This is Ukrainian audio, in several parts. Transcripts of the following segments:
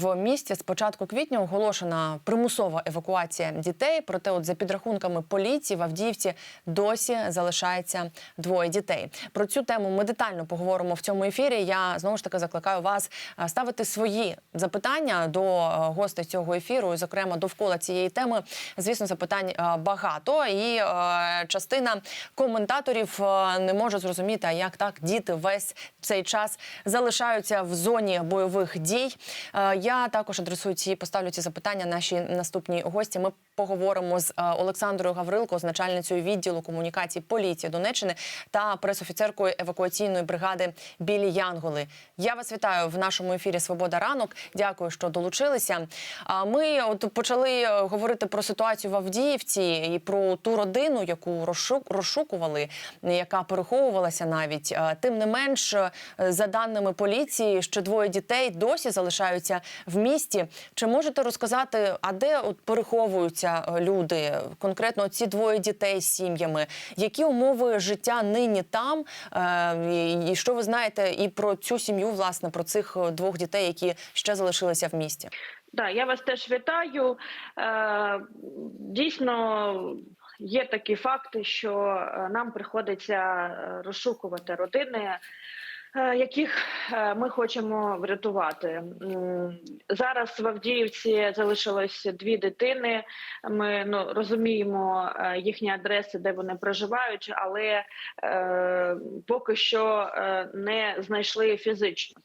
в місті з початку квітня оголошена примусова евакуація дітей. Проте, от за підрахунками поліції в Авдіївці досі залишається двоє дітей. Про цю тему ми детально поговоримо в цьому ефірі. Я знову ж таки закликаю вас е, ставити свої запитання до е, гостей цього ефіру, зокрема довкола цієї теми. Звісно, запитань е, багато, і частина коментаторів не може зрозуміти, як так діти весь цей час залишаються в зоні бойових дій. Е, Я також адресую ці поставлю ці запитання Наші наступні гості. Ми поговоримо з е, Олександрою Гаврилко, з начальницею відділу комунікації поліції Донеччини та пресофіцеркою евакуаційної бригади Білі Янголи. Я вас вітаю в нашому ефірі Свобода ранок. Дякую, що долучилися. Ми от почали е, говорити про ситуацію в Авдіївці і про ту родину, яку розшукували, яка переховувалася навіть. Е, Тим не менш, за даними поліції, ще двоє дітей досі залишаються в місті. Чи можете розказати, а де от переховуються е, люди? Конкретно ці двоє дітей з сім'ями? Які умови життя нині там? Е, І що ви знаєте і про цю сім'ю, власне, про цих е, двох дітей, які ще залишилися в місті? Да, я вас теж вітаю. Дійсно, є такі факти, що нам приходиться розшукувати родини. Е, Яких е, ми хочемо врятувати зараз в Авдіївці залишилось дві дитини. Ми ну розуміємо е, їхні адреси, де вони проживають, але е, поки що не знайшли фізично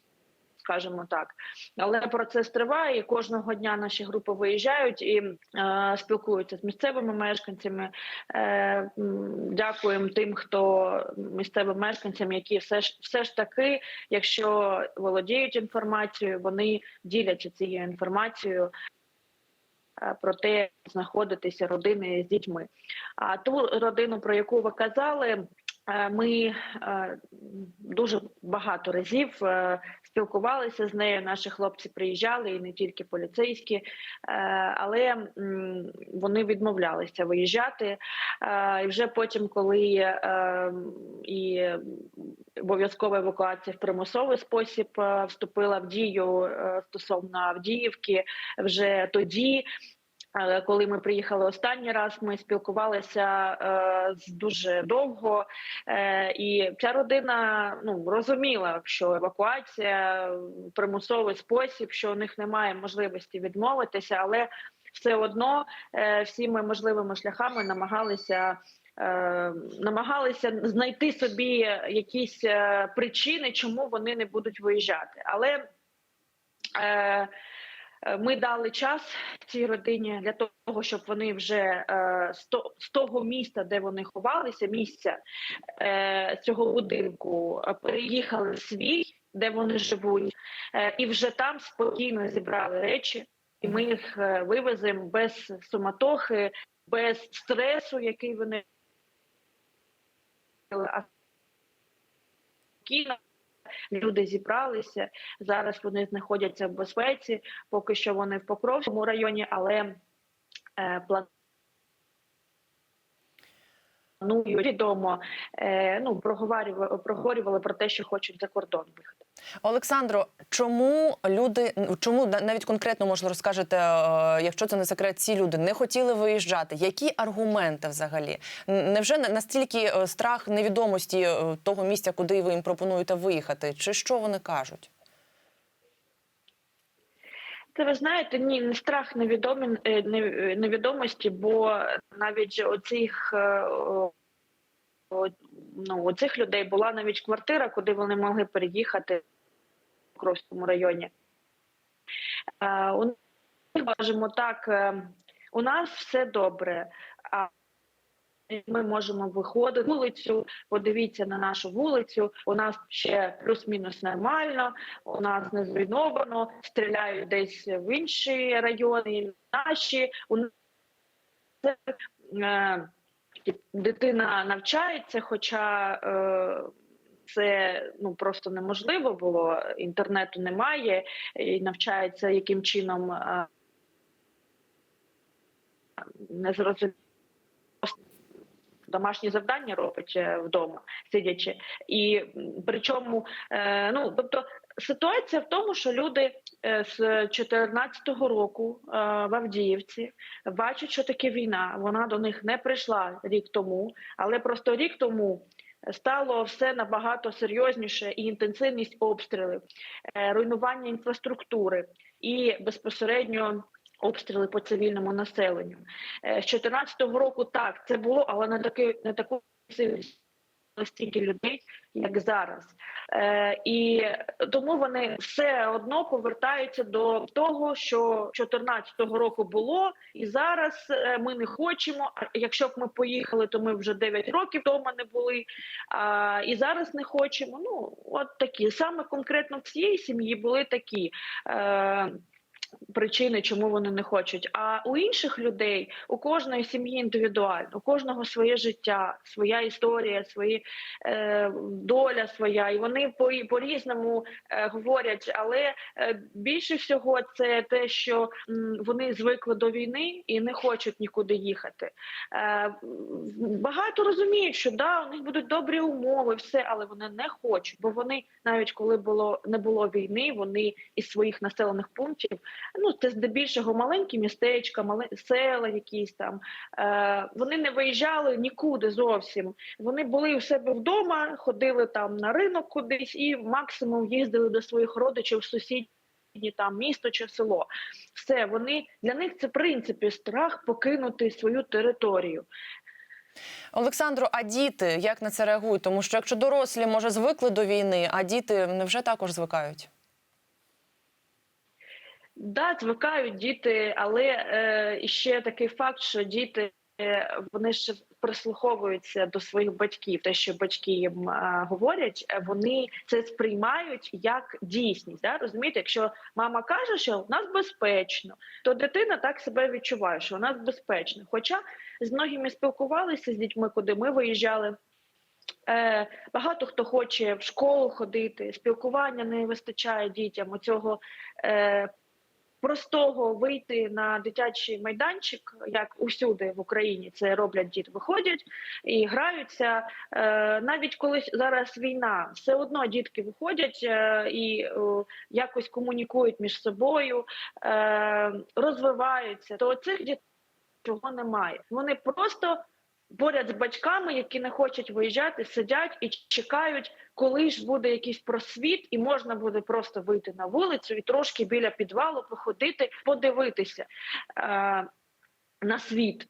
скажімо так. Але процес триває. і Кожного дня наші групи виїжджають і е, спілкуються з місцевими мешканцями. Е, дякуємо тим, хто місцевим мешканцям, які все ж все ж таки, якщо володіють інформацією, вони діляться цією інформацією. е, Про те, знаходитися родини з дітьми. А ту родину, про яку ви казали, ми е, дуже багато разів е, спілкувалися з нею. Наші хлопці приїжджали і не тільки поліцейські, е, але вони відмовлялися виїжджати. Е, І вже потім, коли е, і обов'язкова евакуація в примусовий спосіб е, вступила в дію е, стосовно Авдіївки, вже тоді. Е, Коли ми приїхали останній раз, ми спілкувалися е, дуже довго, е, і ця родина ну розуміла, що евакуація примусовий спосіб, що у них немає можливості відмовитися, але все одно е, всіми можливими шляхами намагалися. Намагалися знайти собі якісь причини, чому вони не будуть виїжджати. Але Е, Ми дали час цій родині для того, щоб вони вже е, з того міста, де вони ховалися, місця е, цього будинку, е, переїхали в свій, де вони живуть, е, і вже там спокійно зібрали речі, і ми їх е, вивеземо без суматохи, без стресу, який вони спокійно. Люди зібралися зараз. Вони знаходяться в безпеці. Поки що вони в Покровському районі, але е, планують відомо. Е, ну проговорювали, проговорювали про те, що хочуть за кордон виїхати. Олександро, чому люди чому на- навіть конкретно може розкажете, е, якщо це не секрет, ці люди не хотіли виїжджати? Які аргументи взагалі? Невже на- настільки е, страх невідомості того місця, куди ви їм пропонуєте виїхати? Чи що вони кажуть? Це ви знаєте, ні, не страх невідомі, е, невідомості, бо навіть оцих е, ну, у цих людей була навіть квартира, куди вони могли переїхати в Кровському районі. Е, У нас, скажімо так, у нас все добре. Ми можемо виходити вулицю, подивіться на нашу вулицю. У нас ще плюс-мінус нормально, у нас не зруйновано, стріляють десь в інші райони, наші. У нас е, дитина навчається, хоча е, це ну просто неможливо було. Інтернету немає, і навчається яким чином е, не зрозуміло. Домашні завдання робить е, вдома, сидячи, і причому, е, ну тобто ситуація в тому, що люди е, з 2014 року в Авдіївці, бачать, що таке війна. Вона до них не прийшла рік тому, але просто рік тому. Стало все набагато серйозніше і інтенсивність обстрілів, руйнування інфраструктури і безпосередньо обстріли по цивільному населенню. Е, З 2014 року так це було, але не таки не таку стільки людей, як зараз. Е, і тому вони все одно повертаються до того, що 2014 року було, і зараз е, ми не хочемо. А якщо б ми поїхали, то ми вже 9 років вдома не були. А, і зараз не хочемо. Ну от такі саме конкретно в цієї сім'ї були такі. Е, Причини, чому вони не хочуть. А у інших людей, у кожної сім'ї індивідуально, у кожного своє життя, своя історія, свої е, доля своя, і вони по по різному е, говорять. Але е, більше всього це те, що м, вони звикли до війни і не хочуть нікуди їхати. Е, багато розуміють, що да, у них будуть добрі умови, все, але вони не хочуть, бо вони навіть коли було не було війни, вони із своїх населених пунктів. Ну це здебільшого маленькі містечка, мали села, якісь там. Е, вони не виїжджали нікуди зовсім. Вони були у себе вдома, ходили там на ринок кудись і максимум їздили до своїх родичів в сусідні там місто чи село. Все вони для них це в принципі страх покинути свою територію. Олександру, а діти як на це реагують? Тому що якщо дорослі може звикли до війни, а діти невже також звикають? Да, звикають діти, але е, ще такий факт, що діти е, вони ще прислуховуються до своїх батьків. Те, що батьки їм е, говорять, е, вони це сприймають як дійсність. Да? Розумієте, якщо мама каже, що в нас безпечно, то дитина так себе відчуває, що у нас безпечно. Хоча з многими спілкувалися з дітьми, куди ми виїжджали. Е, багато хто хоче в школу ходити, спілкування не вистачає дітям цього е, простого вийти на дитячий майданчик, як усюди в Україні це роблять діти, виходять і граються. Е, навіть коли зараз війна, все одно дітки виходять е, і е, якось комунікують між собою, розвиваються. То цих дітей чого немає. Вони просто поряд з батьками, які не хочуть виїжджати, сидять і чекають, коли ж буде якийсь просвіт, і можна буде просто вийти на вулицю і трошки біля підвалу походити, подивитися е, на світ.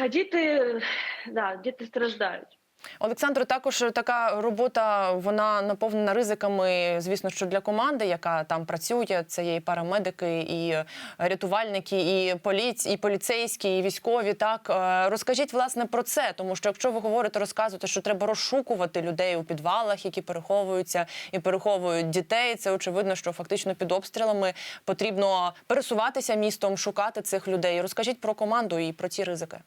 А діти, да, діти страждають. Олександру, також така робота вона наповнена ризиками. Звісно, що для команди, яка там працює, це є і парамедики, і рятувальники, і поліц, і поліцейські, і військові. Так Е, розкажіть власне про це, тому що якщо ви говорите, розказуєте, що треба розшукувати людей у підвалах, які переховуються і переховують дітей. Це очевидно, що фактично під обстрілами потрібно пересуватися містом, шукати цих людей. Розкажіть про команду і про ці ризики.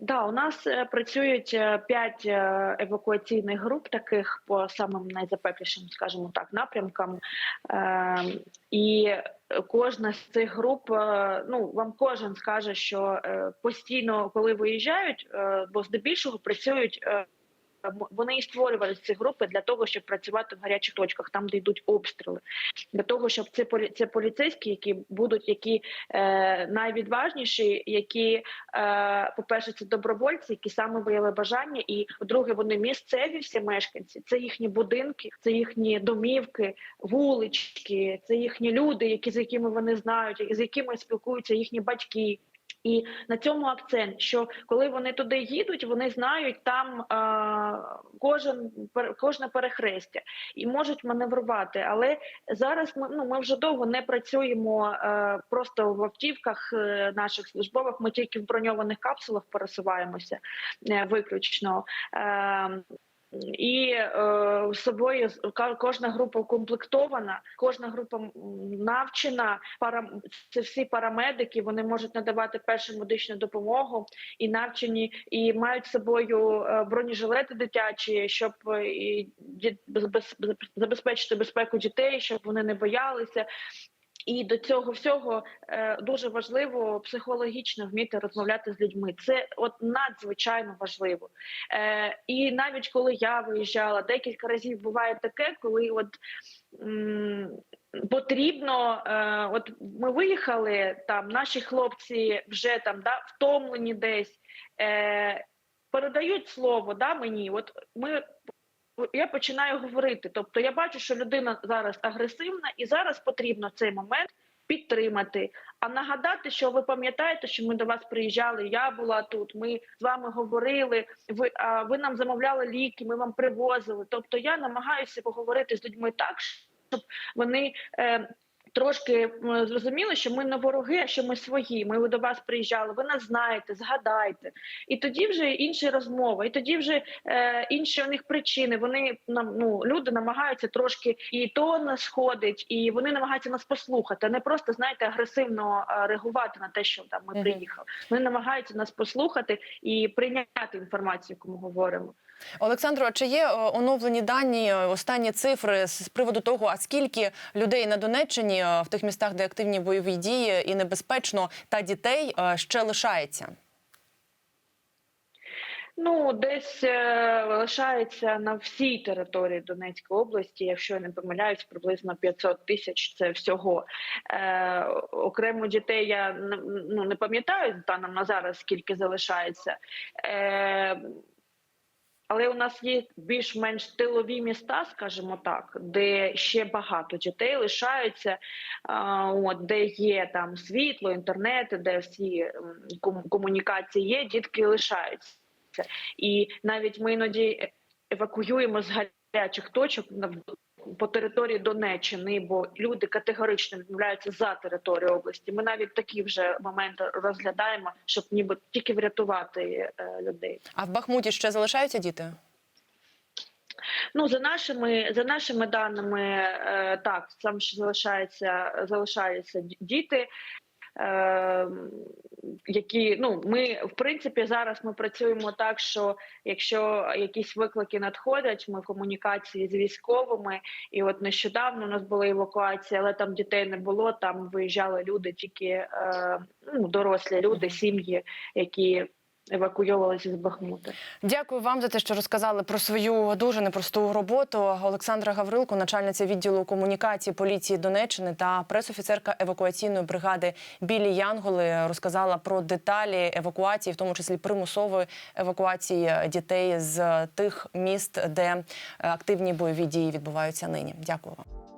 Да, у нас е, працюють е, п'ять е, евакуаційних груп, таких по самим найзапеклішим, скажімо так, напрямкам. Е, і кожна з цих груп, ну вам кожен скаже, що постійно, коли виїжджають, бо здебільшого працюють. Вони і створювали ці групи для того, щоб працювати в гарячих точках, там де йдуть обстріли, для того, щоб це це поліцейські, які будуть які е, найвідважніші, які е, по-перше, це добровольці, які саме виявили бажання, і по-друге, вони місцеві всі мешканці. Це їхні будинки, це їхні домівки, вулички, це їхні люди, які з якими вони знають, з якими спілкуються їхні батьки. І на цьому акцент, що коли вони туди їдуть, вони знають там е, кожен кожне перехрестя і можуть маневрувати. Але зараз ми ну ми вже довго не працюємо е, просто в автівках е, наших службових. Ми тільки в броньованих капсулах пересуваємося е, виключно. Е, і е, собою кожна група укомплектована, кожна група навчена. Пара це всі парамедики. Вони можуть надавати першу медичну допомогу і навчені, і мають собою е, бронежилети дитячі, щоб е, і без- без- забезпечити безпеку дітей, щоб вони не боялися. І до цього всього е, дуже важливо психологічно вміти розмовляти з людьми. Це от надзвичайно важливо. Е, і навіть коли я виїжджала, декілька разів буває таке, коли от потрібно, е, от ми виїхали там, наші хлопці вже там да, втомлені десь. Е, Передають слово да, мені. От ми я починаю говорити. Тобто, я бачу, що людина зараз агресивна, і зараз потрібно цей момент підтримати. А нагадати, що ви пам'ятаєте, що ми до вас приїжджали. Я була тут. Ми з вами говорили. Ви а ви нам замовляли ліки, ми вам привозили. Тобто, я намагаюся поговорити з людьми так, щоб вони. Е, Трошки зрозуміли, що ми не вороги, а що ми свої. Ми до вас приїжджали. Ви нас знаєте, згадайте, і тоді вже інші розмови, і тоді вже е, інші у них причини. Вони нам ну люди намагаються трошки і то нас сходить, і вони намагаються нас послухати, а не просто знаєте агресивно е, реагувати на те, що там ми приїхали. Вони намагаються нас послухати і прийняти інформацію, яку ми говоримо. Олександро, а чи є е, оновлені дані, е, останні цифри з приводу того, а скільки людей на Донеччині е, в тих містах, де активні бойові дії і небезпечно, та дітей ще лишається? Ну, десь е, лишається на всій території Донецької області, якщо я не помиляюсь, приблизно 500 тисяч це всього. Е, окремо дітей я ну, не пам'ятаю станом на зараз, скільки залишається. Е, але у нас є більш-менш тилові міста, скажімо так, де ще багато дітей лишаються, от, де є там світло, інтернет, де всі комунікації є, дітки лишаються. І навіть ми іноді евакуюємо з гарячих точок на- по території Донеччини, бо люди категорично відмовляються за територію області. Ми навіть такі вже моменти розглядаємо, щоб ніби тільки врятувати е, людей. А в Бахмуті ще залишаються діти? Ну за нашими за нашими даними, е, так там ще залишається залишаються діти. Е, які ну ми в принципі зараз ми працюємо так, що якщо якісь виклики надходять, ми в комунікації з військовими, і от нещодавно у нас була евакуація, але там дітей не було. Там виїжджали люди, тільки е, ну, дорослі люди, сім'ї, які евакуйовувалися з Бахмута. Дякую вам за те, що розказали про свою дуже непросту роботу. Олександра Гаврилко, начальниця відділу комунікації поліції Донеччини та пресофіцерка евакуаційної бригади Білі Янголи, розказала про деталі евакуації, в тому числі примусової евакуації дітей з тих міст, де активні бойові дії відбуваються нині. Дякую вам.